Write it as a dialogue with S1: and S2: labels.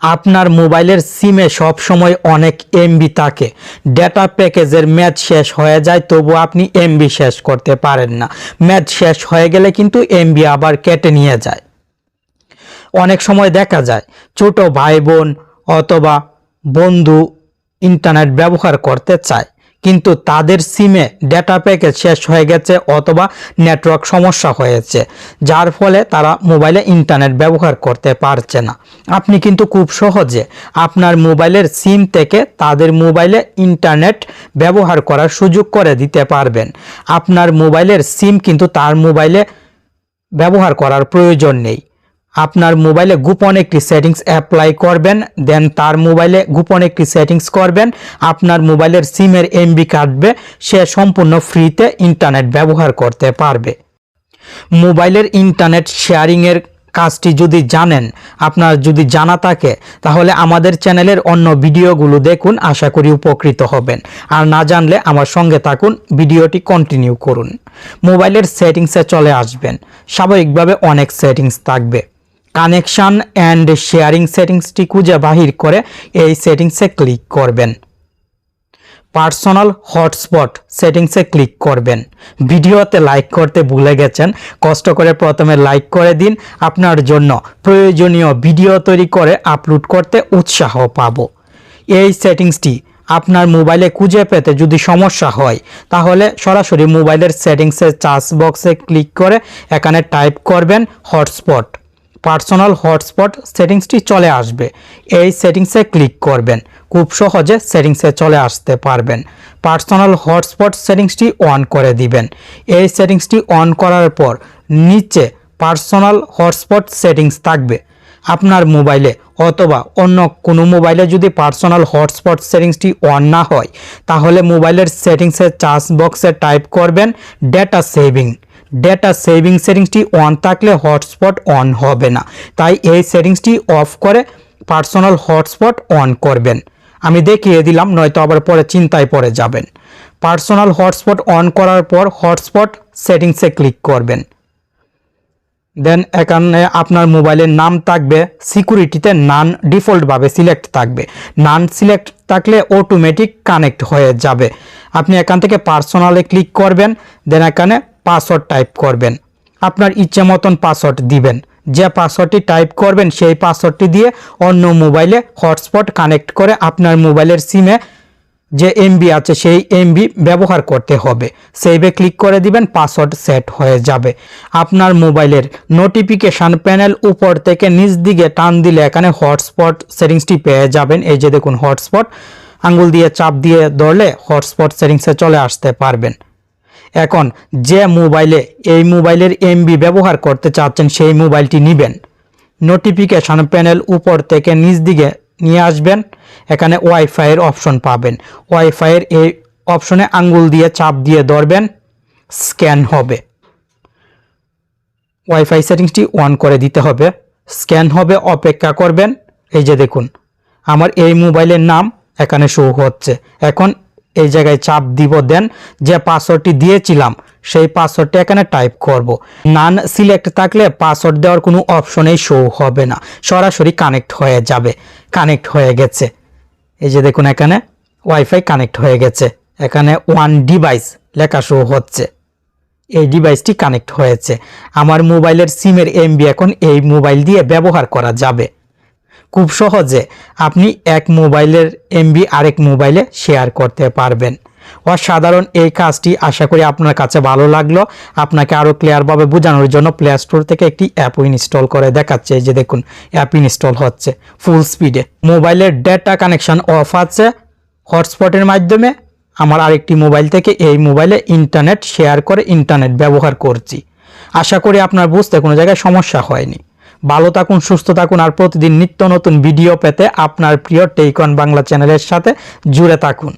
S1: আপনার মোবাইলের সিমে সব সময় অনেক এমবি থাকে। ডেটা প্যাকেজের ম্যাচ শেষ হয়ে যায় তবু আপনি এমবি শেষ করতে পারেন না। ম্যাচ শেষ হয়ে গেলে কিন্তু এমবি আবার কেটে নিয়ে যায়। অনেক সময় দেখা যায়, ছোট ভাই বোন অথবা বন্ধু ইন্টারনেট ব্যবহার করতে চায়। কিন্তু তাদের সিমে ডেটা প্যাকেজ শেষ হয়ে গেছে অথবা নেটওয়ার্ক সমস্যা হয়েছে, যার ফলে তারা মোবাইলে ইন্টারনেট ব্যবহার করতে পারছে না। আপনি কিন্তু খুব সহজে আপনার মোবাইলের সিম থেকে তাদের মোবাইলে ইন্টারনেট ব্যবহার করার সুযোগ করে দিতে পারবেন। আপনার মোবাইলের সিম কিন্তু তার মোবাইলে ব্যবহার করার প্রয়োজন নেই। আপনার মোবাইলে গোপন একটি সেটিংস অ্যাপ্লাই করবেন, দেন তার মোবাইলে গোপন একটি সেটিংস করবেন, আপনার মোবাইলের সিমের এমবি কাটবে, সে সম্পূর্ণ ফ্রিতে ইন্টারনেট ব্যবহার করতে পারবে। মোবাইলের ইন্টারনেট শেয়ারিংয়ের কাজটি যদি জানেন, আপনার যদি জানা থাকে, তাহলে আমাদের চ্যানেলের অন্য ভিডিওগুলো দেখুন, আশা করি উপকৃত হবেন। আর না জানলে আমার সঙ্গে থাকুন, ভিডিওটি কন্টিনিউ করুন। মোবাইলের সেটিংসে চলে আসবেন। স্বাভাবিকভাবে অনেক সেটিংস থাকবে। কানেকশান অ্যান্ড শেয়ারিং সেটিংসটি খুঁজে বাহির করে এই সেটিংসে ক্লিক করবেন। পার্সোনাল হটস্পট সেটিংসে ক্লিক করবেন। ভিডিওতে লাইক করতে ভুলে গেছেন, কষ্ট করে প্রথমে লাইক করে দিন। আপনার জন্য প্রয়োজনীয় ভিডিও তৈরি করে আপলোড করতে উৎসাহ পাবো। এই সেটিংসটি আপনার মোবাইলে খুঁজে পেতে যদি সমস্যা হয়, তাহলে সরাসরি মোবাইলের সেটিংসের চার্জ বক্সে ক্লিক করে এখানে টাইপ করবেন হটস্পট পার্সোনাল হটস্পট সেটিংসটি চলে আসবে। এই সেটিংসে ক্লিক করবেন। খুব সহজে সেটিংসে চলে আসতে পারবেন। পার্সোনাল হটস্পট সেটিংসটি অন করে দিবেন। এই সেটিংসটি অন করার পর নিচে পার্সোনাল হটস্পট সেটিংস থাকবে। আপনার মোবাইলে অথবা অন্য কোনো মোবাইলে যদি পার্সোনাল হটস্পট সেটিংসটি অন না হয়, তাহলে মোবাইলের সেটিংসের চার্জ বক্সে টাইপ করবেন ডেটা সেভিং। ডেটা সেভিং সেটিংসটি অন থাকলে হটস্পট অন হবে না। তাই এই সেটিংসটি অফ করে পার্সোনাল হটস্পট অন করবেন। আমি দেখিয়ে দিলাম, নয়তো আবার পরে চিন্তায় পড়ে যাবেন। পার্সোনাল হটস্পট অন করার পর হটস্পট সেটিংসে ক্লিক করবেন। দেন এখানে আপনার মোবাইলের নাম থাকবে সিকিউরিটিতে নান ডিফল্টভাবে সিলেক্ট থাকবে। নান সিলেক্ট থাকলে অটোমেটিক কানেক্ট হয়ে যাবে। আপনি এখান থেকে পার্সোনালে ক্লিক করবেন দেন এখানে পাসওয়ার্ড টাইপ করবেন। আপনার ইচ্ছে মতন পাসওয়ার্ড দিবেন। যে পাসওয়ার্ডটি টাইপ করবেন, সেই পাসওয়ার্ডটি দিয়ে অন্য মোবাইলে হটস্পট কানেক্ট করে আপনার মোবাইলের সিমে যে এমবি আছে, সেই এমবি ব্যবহার করতে হবে। সেভে ক্লিক করে দিবেন পাসওয়ার্ড সেট হয়ে যাবে। আপনার মোবাইলের নোটিফিকেশান প্যানেল উপর থেকে নিচ দিকে টান দিলে এখানে হটস্পট সেটিংসটি পেয়ে যাবেন। এই যে দেখুন হটস্পট আঙ্গুল দিয়ে চাপ দিয়ে ধরলে হটস্পট সেটিংসে চলে আসতে পারবেন। এখন যে মোবাইলে, এই মোবাইলের এমবি ব্যবহার করতে চাচ্ছেন সেই মোবাইলটি নেবেন। নোটিফিকেশন প্যানেল উপর থেকে নিচ দিকে নিয়ে আসবেন। এখানে ওয়াইফাইয়ের অপশন পাবেন। ওয়াইফাইয়ের এই অপশনে আঙ্গুল দিয়ে চাপ দিয়ে ধরবেন। স্ক্যান হবে। ওয়াইফাই সেটিংসটি অন করে দিতে হবে। স্ক্যান হবে, অপেক্ষা করবেন। এই যে দেখুন, আমার এই মোবাইলের নাম এখানে শো হচ্ছে। এখন এই জায়গায় চাপ দিব দেন যে পাসওয়ার্ডটি দিয়েছিলাম, সেই পাসওয়ার্ডটি এখানে টাইপ করব। নান সিলেক্ট থাকলে পাসওয়ার্ড দেওয়ার কোনো অপশনেই শো হবে না। সরাসরি কানেক্ট হয়ে যাবে কানেক্ট হয়ে গেছে। এই যে দেখুন এখানে ওয়াইফাই কানেক্ট হয়ে গেছে, এখানে ওয়ান ডিভাইস লেখা শো হচ্ছে। এই ডিভাইসটি কানেক্ট হয়েছে। আমার মোবাইলের সিমের এমবি এখন এই মোবাইল দিয়ে ব্যবহার করা যাবে। খুব সহজে আপনি এক মোবাইলের এমবি আরেক মোবাইলে শেয়ার করতে পারবেন। অসাধারণ এই কাজটি আশা করি আপনার কাছে ভালো লাগল। আপনাকে আরও ক্লিয়ারভাবে বোঝানোর জন্য প্লে স্টোর থেকে একটি অ্যাপ ইনস্টল করে দেখাচ্ছে। যে দেখুন অ্যাপ ইনস্টল হচ্ছে ফুল স্পিডে মোবাইলের ডেটা কানেকশন অফ আছে। হটস্পটের মাধ্যমে আমার আরেকটি মোবাইল থেকে এই মোবাইলে ইন্টারনেট শেয়ার করে ইন্টারনেট ব্যবহার করছি। আশা করি আপনার বুঝতে কোনো জায়গায় সমস্যা হয়নি। ভালো থাকুন, সুস্থ থাকুন, আর প্রতিদিন নিত্য নতুন ভিডিও পেতে আপনার প্রিয় টেইকন বাংলা চ্যানেলের সাথে জুড়ে থাকুন।